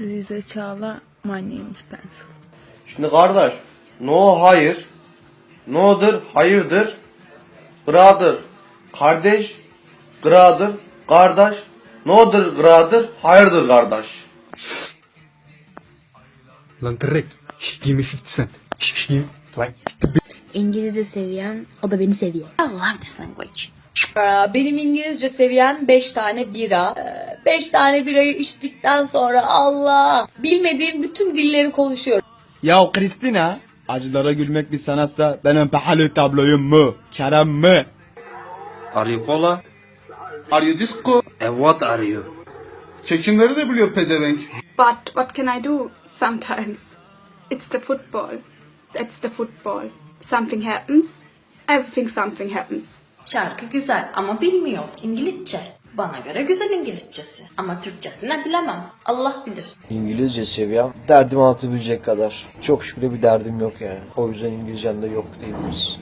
Lize Çağla, My name is Pencil. Şimdi kardeş, no hayır, no'dur hayırdır, gradır kardeş, gradır kardeş, no'dur gradır hayırdır kardeş. Lan tırrek. Şş, give me 50 cent. Şş, şş, give like İngilizce seviyem, o da beni seviyor. I love this language. Ee, Benim İngilizce seviyem 5 tane bira. 5 tane birayı içtikten sonra Allah bilmediğim bütün dilleri konuşuyorum. Ya Kristina, acılara gülmek bir sanatsa ben ön pehalı tabloyum mu? Kerem mi? Are you cola? Are you disco? And what are you? Çekimleri de biliyor pezevenk. But what can I do? Sometimes it's the football. That's the football. Something happens, everything something happens. Şarkı güzel ama bilmiyoruz İngilizce. Bana göre güzel İngilizcesi. Ama Türkçesini bilemem. Allah bilir. İngilizce seviyem derdimi anlatabilecek kadar. Çok şükür bir derdim yok yani. O yüzden İngilizcem de yok diyebiliriz.